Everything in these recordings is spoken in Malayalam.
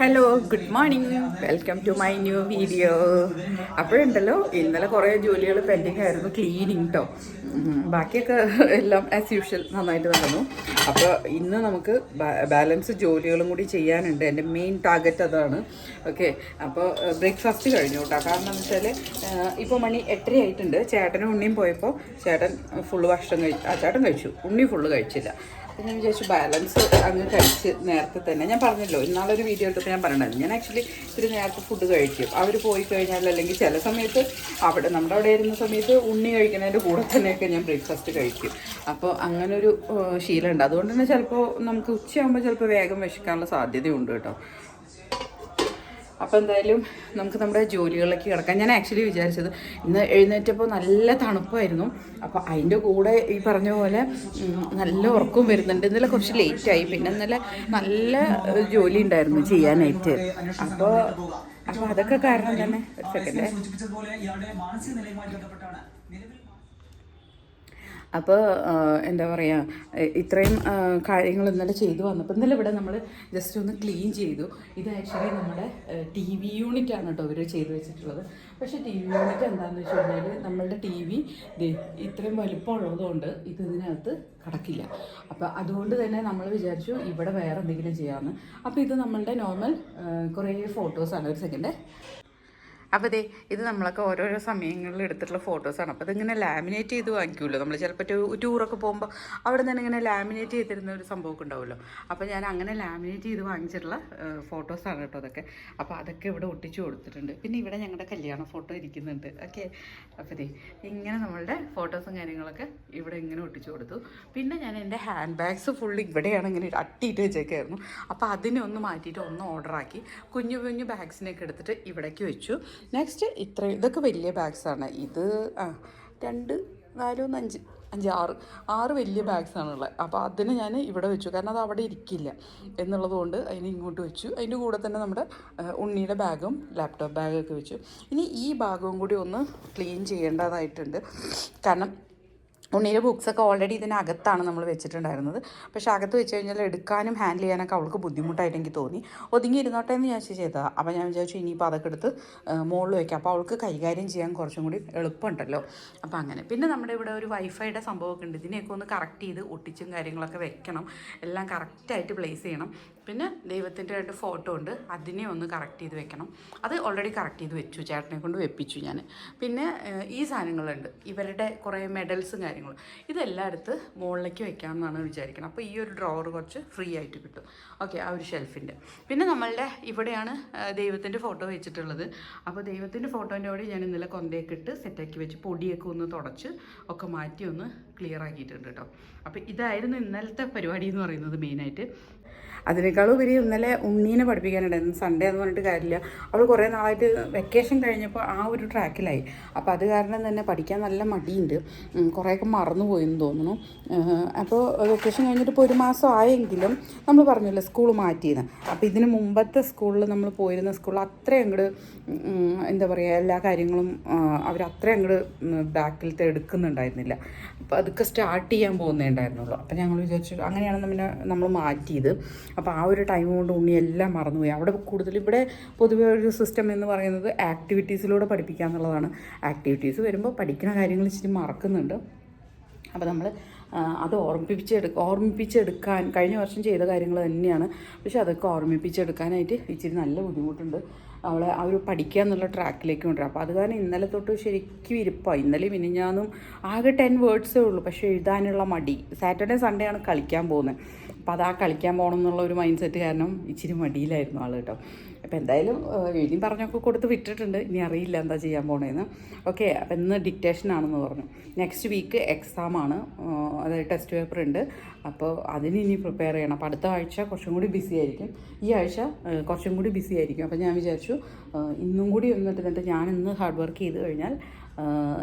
Hello good morning welcome to my new video അപ്പോഴുണ്ടല്ലോ ഇന്നലെ കുറേ ജോലികൾ പെൻഡിങ് ആയിരുന്നു ക്ലീനിങ് കേട്ടോ ബാക്കിയൊക്കെ എല്ലാം ആസ് യൂഷ്വൽ നന്നായിട്ട് നടന്നു. അപ്പോൾ ഇന്ന് നമുക്ക് ബാലൻസ് ജോലികളും കൂടി ചെയ്യാനുണ്ട്. എന്റെ മെയിൻ ടാർഗറ്റ് അതാണ്. ഓക്കെ അപ്പോൾ ബ്രേക്ക്ഫാസ്റ്റ് കഴിഞ്ഞു കേട്ടോ. കാരണം എന്ന് വെച്ചാൽ ഇപ്പോൾ മണി എട്ടര ആയിട്ടുണ്ട്. ചേട്ടനും ഉണ്ണിയും പോയപ്പോൾ ചേട്ടൻ ഫുള്ള് ഭക്ഷണം കഴിച്ചു ആ ചേട്ടൻ കഴിച്ചു. ഉണ്ണി ഫുള്ള് കഴിച്ചില്ല. ഞാൻ വിചാരിച്ചു ബാലൻസ് അങ്ങ് കഴിച്ച് നേരത്തെ തന്നെ. ഞാൻ പറഞ്ഞല്ലോ ഇന്നാളൊരു വീഡിയോ എടുത്തപ്പോൾ ഞാൻ പറഞ്ഞത് ഞാൻ ആക്ച്വലി ഇത്തിരി നേരത്തെ ഫുഡ് കഴിക്കും. അവർ പോയി കഴിഞ്ഞാൽ അല്ലെങ്കിൽ ചില സമയത്ത് അവിടെ നമ്മുടെ അവിടെ ഇരുന്ന സമയത്ത് ഉണ്ണി കഴിക്കുന്നതിന്റെ കൂടെ തന്നെയൊക്കെ ഞാൻ ബ്രേക്ക്ഫാസ്റ്റ് കഴിക്കും. അപ്പോൾ അങ്ങനൊരു ശീലമുണ്ട്. അതുകൊണ്ട് തന്നെ ചിലപ്പോൾ നമുക്ക് ഉച്ചയാകുമ്പോൾ ചിലപ്പോൾ വേഗം വിശക്കാനുള്ള സാധ്യതയുണ്ട് കേട്ടോ. അപ്പോൾ എന്തായാലും നമുക്ക് നമ്മുടെ ജോലികളിലേക്ക് കിടക്കാം. ഞാൻ ആക്ച്വലി വിചാരിച്ചത് ഇന്ന് എഴുന്നേറ്റപ്പോൾ നല്ല തണുപ്പായിരുന്നു. അപ്പോൾ അതിന്റെ കൂടെ ഈ പറഞ്ഞ പോലെ നല്ല ഉറക്കവും വരുന്നുണ്ട്. ഇന്നലെ കുറച്ച് ലേറ്റായി പിന്നെ ഇന്നലെ നല്ല ജോലി ഉണ്ടായിരുന്നു ചെയ്യാനായിട്ട്. അപ്പോൾ അപ്പോൾ അതൊക്കെ കാരണം തന്നെ സെക്കൻഡ് അപ്പോൾ എന്താ പറയുക ഇത്രയും കാര്യങ്ങൾ ഇന്നലെ ചെയ്തു വന്നപ്പോൾ ഇന്നലെ ഇവിടെ നമ്മൾ ജസ്റ്റ് ഒന്ന് ക്ലീൻ ചെയ്തു. ഇത് ആക്ച്വലി നമ്മുടെ ടി വി യൂണിറ്റ് ആണ് കേട്ടോ ഇവർ ചെയ്തു വെച്ചിട്ടുള്ളത്. പക്ഷേ ടി വി യൂണിറ്റ് എന്താണെന്ന് വെച്ച് കഴിഞ്ഞാൽ നമ്മളുടെ ടി വി ഇത്രയും വലിപ്പമുള്ളതുകൊണ്ട് ഇത് ഇതിനകത്ത് കടക്കില്ല. അപ്പോൾ അതുകൊണ്ട് തന്നെ നമ്മൾ വിചാരിച്ചു ഇവിടെ വേറെ എന്തെങ്കിലും ചെയ്യാമെന്ന് അപ്പോൾ ഇത് നമ്മളുടെ നോർമൽ കുറേ ഫോട്ടോസാണ് ഒരു സെക്കൻഡ് അപ്പോൾ ഇതേ ഇത് നമ്മളൊക്കെ ഓരോരോ സമയങ്ങളിൽ എടുത്തിട്ടുള്ള ഫോട്ടോസാണ് അപ്പോൾ ഇതിങ്ങനെ ലാമിനേറ്റ് ചെയ്ത് വാങ്ങിക്കുമല്ലോ നമ്മൾ ചിലപ്പോൾ ടൂറൊക്കെ പോകുമ്പോൾ അവിടെ നിന്ന് ഇങ്ങനെ ലാമിനേറ്റ് ചെയ്തിരുന്ന ഒരു സംഭവമൊക്കെ ഉണ്ടാവുമല്ലോ? അപ്പോൾ ഞാൻ അങ്ങനെ ലാമിനേറ്റ് ചെയ്ത് വാങ്ങിച്ചിട്ടുള്ള ഫോട്ടോസാണ് കേട്ടോ അതൊക്കെ. അപ്പോൾ അതൊക്കെ ഇവിടെ ഒട്ടിച്ചു കൊടുത്തിട്ടുണ്ട്. പിന്നെ ഇവിടെ ഞങ്ങളുടെ കല്യാണ ഫോട്ടോ ഇരിക്കുന്നുണ്ട്. ഓക്കെ? അപ്പോൾ ദേ ഇങ്ങനെ നമ്മളുടെ ഫോട്ടോസും കാര്യങ്ങളൊക്കെ ഇവിടെ ഇങ്ങനെ ഒട്ടിച്ചു കൊടുത്തു. പിന്നെ ഞാൻ എന്റെ ഹാൻഡ് ബാഗ്സ് ഫുൾ ഇവിടെയാണ് ഇങ്ങനെ അട്ടിയിട്ട് വെച്ചേക്കായിരുന്നു. അപ്പോൾ അതിനെ ഒന്ന് മാറ്റിയിട്ട് ഒന്ന് ഓർഡറാക്കി കുഞ്ഞു കുഞ്ഞു ബാഗ്സിനെയൊക്കെ എടുത്തിട്ട് ഇവിടേക്ക് വെച്ചു. നെക്സ്റ്റ് ഇത്ര ഇതൊക്കെ വലിയ ബാഗ്സാണ് ഇത് ആ രണ്ട് നാലൊന്ന് അഞ്ച് അഞ്ച് ആറ് ആറ് വലിയ ബാഗ്സാണുള്ളത് അപ്പോൾ അതിന് ഞാൻ ഇവിടെ വെച്ചു. കാരണം അത് അവിടെ ഇരിക്കില്ല. എന്നുള്ളത് കൊണ്ട് അതിന് ഇങ്ങോട്ട് വെച്ചു. അതിന്റെ കൂടെ തന്നെ നമ്മുടെ ഉണ്ണിയുടെ ബാഗും ലാപ്ടോപ്പ് ബാഗൊക്കെ വെച്ചു. ഇനി ഈ ഭാഗവും കൂടി ഒന്ന് ക്ലീൻ ചെയ്യേണ്ടതായിട്ടുണ്ട്. കാരണം ഉണ്ണിയുടെ ബുക്സൊക്കെ ഓൾറെഡി ഇതിനകത്താണ് നമ്മൾ വെച്ചിട്ടുണ്ടായിരുന്നത്. പക്ഷേ അകത്ത് വെച്ച് കഴിഞ്ഞാൽ എടുക്കാനും ഹാൻഡിൽ ചെയ്യാനൊക്കെ അവൾക്ക് ബുദ്ധിമുട്ടായിട്ട് എനിക്ക് തോന്നി. ഒതുങ്ങി ഇരുന്നോട്ടെ എന്ന് വിചാരിച്ച് ചെയ്തതാണ് അപ്പോൾ ഞാൻ വിചാരിച്ചു ഇനിയിപ്പോൾ അതൊക്കെ എടുത്ത് മുകളിൽ വയ്ക്കാം അപ്പോൾ അവൾക്ക് കൈകാര്യം ചെയ്യാൻ കുറച്ചും കൂടി എളുപ്പമുണ്ടല്ലോ. അപ്പോൾ അങ്ങനെ. പിന്നെ നമ്മുടെ ഇവിടെ ഒരു വൈഫൈയുടെ സംഭവമൊക്കെ ഉണ്ട്. ഇതിനെയൊക്കെ ഒന്ന് കറക്റ്റ് ചെയ്ത് ഒട്ടിച്ചും കാര്യങ്ങളൊക്കെ വെക്കണം. എല്ലാം കറക്റ്റായിട്ട് പ്ലേസ് ചെയ്യണം. പിന്നെ ദൈവത്തിന്റെ രണ്ട് ഫോട്ടോ ഉണ്ട്. അതിനെ ഒന്ന് കറക്റ്റ് ചെയ്ത് വെക്കണം. അത് ഓൾറെഡി കറക്റ്റ് ചെയ്ത് വെച്ചു. ചേട്ടനെ കൊണ്ട് വെപ്പിച്ചു ഞാൻ. പിന്നെ ഈ സാധനങ്ങളുണ്ട്. ഇവരുടെ കുറേ മെഡൽസും കാര്യങ്ങളും. ഇതെല്ലാം എടുത്ത് മുകളിലേക്ക് വെക്കാമെന്നാണ് വിചാരിക്കുന്നത് അപ്പോൾ ഈ ഒരു ഡ്രോവർ കുറച്ച് ഫ്രീ ആയിട്ട് കിട്ടും. ഓക്കെ ആ ഒരു ഷെൽഫിന്റെ പിന്നെ നമ്മളുടെ ഇവിടെയാണ് ദൈവത്തിന്റെ ഫോട്ടോ വെച്ചിട്ടുള്ളത്. അപ്പോൾ ദൈവത്തിന്റെ ഫോട്ടോന്റെ കൂടെ ഞാൻ ഇന്നലെ കൊന്തയൊക്കെ ഇട്ട് സെറ്റാക്കി വെച്ച് പൊടിയൊക്കെ ഒന്ന് തുടച്ച് ഒക്കെ മാറ്റി ഒന്ന് ക്ലിയർ ആക്കിയിട്ടുണ്ട് കേട്ടോ. അപ്പോൾ ഇതായിരുന്നു ഇന്നലത്തെ പരിപാടി എന്ന് പറയുന്നത് മെയിനായിട്ട് അതിനേക്കാളും ഉപരി ഇന്നലെ ഉണ്ണീനെ പഠിപ്പിക്കാനുണ്ടായിരുന്നു. സൺഡേ എന്ന് പറഞ്ഞിട്ട് കാര്യമില്ല. അവൾ കുറേ നാളായിട്ട് വെക്കേഷൻ കഴിഞ്ഞപ്പോൾ ആ ഒരു ട്രാക്കിലായി അപ്പോൾ അത് കാരണം തന്നെ പഠിക്കാൻ നല്ല മടിയുണ്ട്. കുറേയൊക്കെ മറന്നു പോയെന്ന് തോന്നുന്നു. അപ്പോൾ വെക്കേഷൻ കഴിഞ്ഞിട്ട് ഇപ്പോൾ ഒരു മാസം ആയെങ്കിലും നമ്മൾ പറഞ്ഞല്ലോ സ്കൂൾ മാറ്റിയെന്ന്. അപ്പോൾ ഇതിന് മുമ്പത്തെ സ്കൂളിൽ നമ്മൾ പോയിരുന്ന സ്കൂളിൽ അത്രയും അങ്ങോട്ട് എന്താ പറയുക എല്ലാ കാര്യങ്ങളും അവർ അത്രയും അങ്ങോട്ട് ബാക്കിലത്തെ എടുക്കുന്നുണ്ടായിരുന്നില്ല. അപ്പോൾ അതൊക്കെ സ്റ്റാർട്ട് ചെയ്യാൻ പോകുന്നേ ഉണ്ടായിരുന്നുള്ളൂ. അപ്പോൾ ഞങ്ങൾ വിചാരിച്ചു അങ്ങനെയാണ് പിന്നെ നമ്മൾ മാറ്റിയത്. അപ്പോൾ ആ ഒരു ടൈം കൊണ്ട് ഉണ്ണി എല്ലാം മറന്നുപോയി. അവിടെ കൂടുതൽ ഇവിടെ പൊതുവേ ഒരു സിസ്റ്റം എന്ന് പറയുന്നത് ആക്ടിവിറ്റീസിലൂടെ പഠിപ്പിക്കുക എന്നുള്ളതാണ്. ആക്ടിവിറ്റീസ് വരുമ്പോൾ പഠിക്കുന്ന കാര്യങ്ങൾ ഇച്ചിരി മറക്കുന്നുണ്ട്. അപ്പോൾ നമ്മൾ അത് ഓർമ്മിപ്പിച്ചെടു ഓർമ്മിപ്പിച്ചെടുക്കാൻ കഴിഞ്ഞ വർഷം ചെയ്ത കാര്യങ്ങൾ തന്നെയാണ്. പക്ഷെ അതൊക്കെ ഓർമ്മിപ്പിച്ചെടുക്കാനായിട്ട് ഇച്ചിരി നല്ല ബുദ്ധിമുട്ടുണ്ട്. അവളെ ആ ഒരു പഠിക്കുക എന്നുള്ള ട്രാക്കിലേക്ക് കൊണ്ടുവരാം. അപ്പോൾ അത് കാരണം ഇന്നലെ തൊട്ട് ശരിക്കും ഇരിപ്പാണ് ഇന്നലെ മിനിഞ്ഞാന്നും ആകെ ടെൻ വേർഡ്സേ ഉള്ളൂ. പക്ഷേ എഴുതാനുള്ള മടി. സാറ്റർഡേ സൺഡേ ആണ് കളിക്കാൻ പോകുന്നത്. അപ്പോൾ അത് ആ കളിക്കാൻ പോകണം എന്നുള്ള ഒരു മൈൻഡ് സെറ്റ് കാരണം ഇച്ചിരി മടിയിലായിരുന്നു ആൾ കേട്ടോ. അപ്പോൾ എന്തായാലും എഴുതി പറഞ്ഞൊക്കെ കൊടുത്ത് വിട്ടിട്ടുണ്ട്. ഇനി അറിയില്ല എന്താ ചെയ്യാൻ പോണേന്ന്. ഓക്കെ അപ്പം ഇന്ന് ഡിക്റ്റേഷൻ ആണെന്ന് പറഞ്ഞു. നെക്സ്റ്റ് വീക്ക് എക്സാം ആണ്. ഏഹ്, അതായത് ടെസ്റ്റ് പേപ്പർ ഉണ്ട്. അപ്പോൾ അതിന് ഇനി പ്രിപ്പയർ ചെയ്യണം. അപ്പോൾ അടുത്ത ആഴ്ച കുറച്ചും കൂടി ബിസി ആയിരിക്കും. ഈ ആഴ്ച കുറച്ചും കൂടി ബിസി ആയിരിക്കും. അപ്പോൾ ഞാൻ വിചാരിച്ചു ഇന്നും കൂടി ഒന്നിട്ട് ഞാൻ ഇന്ന് ഹാർഡ് വർക്ക് ചെയ്ത് കഴിഞ്ഞാൽ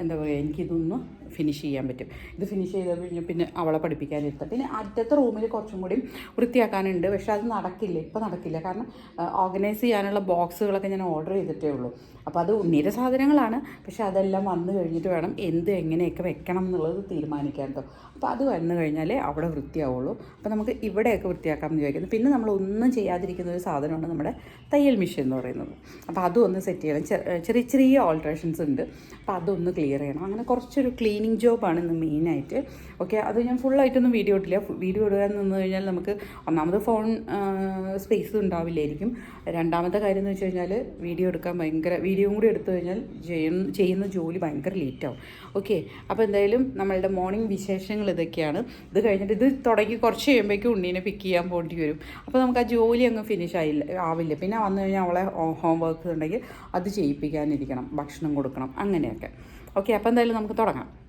എന്താ പറയുക എനിക്കിതൊന്ന് ഫിനിഷ് ചെയ്യാൻ പറ്റും. ഇത് ഫിനിഷ് ചെയ്ത് കഴിഞ്ഞാൽ പിന്നെ അവളെ പഠിപ്പിക്കാനിരുത്താം. പിന്നെ അടുത്തത്തെ റൂമിൽ കുറച്ചും കൂടി വൃത്തിയാക്കാനുണ്ട്. പക്ഷേ അത് നടക്കില്ല. ഇപ്പോൾ നടക്കില്ല. കാരണം ഓർഗനൈസ് ചെയ്യാനുള്ള ബോക്സുകളൊക്കെ ഞാൻ ഓർഡർ ചെയ്തിട്ടേ ഉള്ളൂ. അപ്പോൾ അത് ഉന്നീര സാധനങ്ങളാണ്. പക്ഷേ അതെല്ലാം വന്നു കഴിഞ്ഞിട്ട് വേണം എന്ത് എങ്ങനെയൊക്കെ വെക്കണം എന്നുള്ളത് തീരുമാനിക്കാൻ കേട്ടോ അപ്പോൾ അത് വന്നു കഴിഞ്ഞാലേ അവിടെ വൃത്തിയാവുള്ളൂ. അപ്പോൾ നമുക്ക് ഇവിടെയൊക്കെ വൃത്തിയാക്കാമെന്ന് വിചാരിക്കുന്നു. പിന്നെ നമ്മൾ ഒന്നും ചെയ്യാതിരിക്കുന്ന ഒരു സാധനമാണ് നമ്മുടെ തയ്യൽ മെഷീൻ എന്ന് പറയുന്നത്. അപ്പോൾ അതും ഒന്ന് സെറ്റ് ചെയ്യണം. ചെറിയ ചെറിയ ഓൾട്രേഷൻസ് ഉണ്ട്. അപ്പോൾ അതൊന്ന് ക്ലിയർ ചെയ്യണം. അങ്ങനെ കുറച്ചൊരു ക്ലീനിങ് ജോബാണ് ഇന്ന് മെയിനായിട്ട് ഓക്കെ അത് ഞാൻ ഫുള്ളായിട്ടൊന്നും വീഡിയോ ഇട്ടില്ല. വീഡിയോ ഇടുക നിന്ന് കഴിഞ്ഞാൽ നമുക്ക് ഒന്നാമത് ഫോൺ സ്പേസ് ഉണ്ടാവില്ലായിരിക്കും. രണ്ടാമത്തെ കാര്യം എന്ന് വെച്ച് കഴിഞ്ഞാൽ വീഡിയോ എടുക്കാൻ ഭയങ്കര വീഡിയോയും കൂടി എടുത്തു കഴിഞ്ഞാൽ ചെയ്യുന്ന ചെയ്യുന്ന ജോലി ഭയങ്കര ലേറ്റാവും ഓക്കെ അപ്പോൾ എന്തായാലും നമ്മളുടെ മോർണിംഗ് വിശേഷങ്ങൾ ഇതൊക്കെയാണ്. ഇത് കഴിഞ്ഞിട്ട് ഇത് തുടങ്ങി കുറച്ച് കഴിയുമ്പോഴേക്കും ഉണ്ണീനെ പിക്ക് ചെയ്യാൻ പോകേണ്ടി വരും. അപ്പോൾ നമുക്ക് ആ ജോലി അങ്ങ് ഫിനിഷ് ആയില്ല ആവില്ല. പിന്നെ വന്നു കഴിഞ്ഞാൽ അവളെ ഹോം വർക്ക് ഉണ്ടെങ്കിൽ അത് ചെയ്യിപ്പിക്കാനിരിക്കണം. ഭക്ഷണം കൊടുക്കണം. അങ്ങനെയൊക്കെ. ഓക്കെ അപ്പോൾ എന്തായാലും നമുക്ക് തുടങ്ങാം.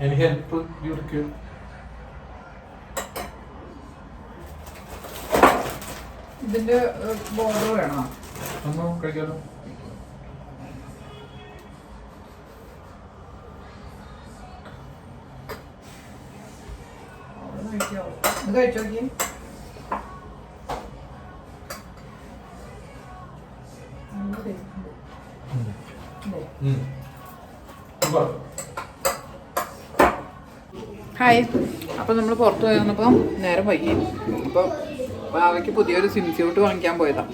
Any help you. require? ഇതിന്റെ ബോർഡർ വേണോ? ഒന്ന് കഴിക്കാലോ. ഇത് കഴിച്ചു ഹായ് അപ്പം നമ്മൾ പുറത്ത് പോയി വന്നപ്പോൾ നേരം വൈകി. അപ്പം അവയ്ക്ക് പുതിയൊരു സിം സ്യൂട്ട് വാങ്ങിക്കാൻ പോയതാണ്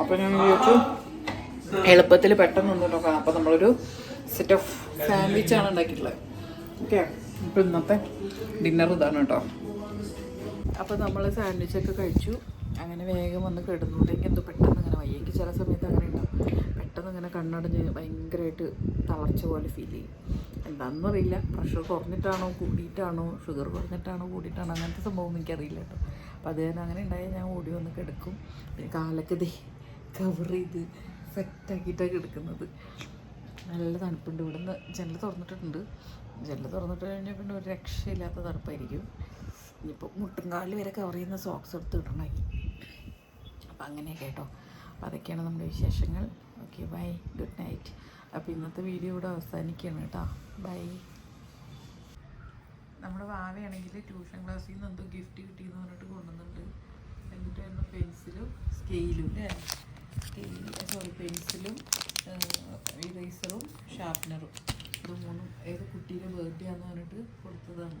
അപ്പം ഞാൻ വിചാരിച്ചു എളുപ്പത്തിൽ പെട്ടെന്ന് ഒന്ന് നോക്കാം. അപ്പം നമ്മളൊരു സെറ്റ് ഓഫ് സാൻഡ്വിച്ചാണ് ഉണ്ടാക്കിയിട്ടുള്ളത്. ഓക്കെ അപ്പം ഇന്നത്തെ ഡിന്നർ ഇതാണ് കേട്ടോ. അപ്പം നമ്മൾ സാൻഡ്വിച്ചൊക്കെ കഴിച്ചു. അങ്ങനെ വേഗം വന്ന് കിടന്നുണ്ടെങ്കിൽ എന്തോ പെട്ടെന്ന് അങ്ങനെ വയ്യ. എനിക്ക് ചില സമയത്ത് അങ്ങനെ ഉണ്ടാവും. പെട്ടെന്ന് ഇങ്ങനെ കണ്ണടഞ്ഞ് ഭയങ്കരമായിട്ട് തളർച്ച പോലെ ഫീൽ ചെയ്യും. എന്താണെന്നും പ്രഷർ കുറഞ്ഞിട്ടാണോ കൂടിയിട്ടാണോ ഷുഗർ കുറഞ്ഞിട്ടാണോ കൂടിയിട്ടാണോ അങ്ങനത്തെ സംഭവം എനിക്കറിയില്ല കേട്ടോ. അപ്പം അത് തന്നെ അങ്ങനെ ഉണ്ടായാൽ ഞാൻ ഓടി വന്ന് കിടക്കും. പിന്നെ കാലൊക്കെ ദേ കവർ ചെയ്ത് സെറ്റാക്കിയിട്ടാണ് കിടക്കുന്നത്. നല്ല തണുപ്പുണ്ട്. ഇവിടുന്ന് ജനൽ തുറന്നിട്ടുണ്ട് ജനൽ തുറന്നിട്ട് കഴിഞ്ഞാൽ പിന്നെ ഒരു രക്ഷയില്ലാത്ത തണുപ്പായിരിക്കും. ഇനിയിപ്പോൾ മുട്ടുംകാലിൽ വരെ കവർ ചെയ്യുന്ന സോക്സ് എടുത്ത് ഇടണമായി അപ്പം അങ്ങനെയൊക്കെ കേട്ടോ. അപ്പോൾ അതൊക്കെയാണ് നമ്മുടെ വിശേഷങ്ങൾ. ഓക്കെ ബൈ ഗുഡ് നൈറ്റ് അപ്പോൾ ഇന്നത്തെ വീഡിയോ ഇവിടെ അവസാനിക്കുകയാണ് കേട്ടോ. ബൈ നമ്മുടെ വാവയാണെങ്കിൽ ട്യൂഷൻ ക്ലാസ്സിൽ നിന്ന് എന്തോ ഗിഫ്റ്റ് കിട്ടിയെന്ന് പറഞ്ഞിട്ട് കൊണ്ടുവന്നിട്ടുണ്ട്. എന്നിട്ടായിരുന്നു പെൻസിലും സ്കെയിലും അല്ലേ സ്കെയിൽ സോറി പെൻസിലും ഇറേസറും ഷാർപ്നറും ഇത് മൂന്നും ഏത് കുട്ടിയുടെ ബർത്ത്ഡേ ആണെന്ന് പറഞ്ഞിട്ട് കൊടുത്തതാണ്.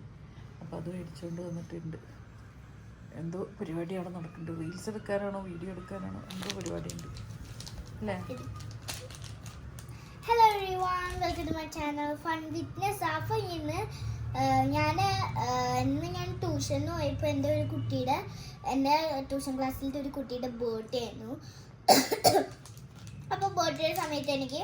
അപ്പോൾ അത് മേടിച്ചുകൊണ്ട് വന്നിട്ടുണ്ട്. എന്തോ പരിപാടിയാണ് നടക്കുന്നത് റീൽസ് എടുക്കാനാണോ വീഡിയോ എടുക്കാനാണോ എന്തോ പരിപാടിയുണ്ട്. അല്ലേ everyone welcome to my channel fun witness അപ്പോൾ ഇന്ന് ഞാൻ ഇന്ന് ഞാൻ ട്യൂഷന് പോയപ്പോൾ എന്റെ ഒരു കുട്ടിയുടെ എന്റെ ട്യൂഷൻ ക്ലാസ്സിലത്തെ ഒരു കുട്ടിയുടെ ബർത്ത്ഡേ ആയിരുന്നു. അപ്പോൾ ബർത്ത്ഡേ സമയത്ത് എനിക്ക്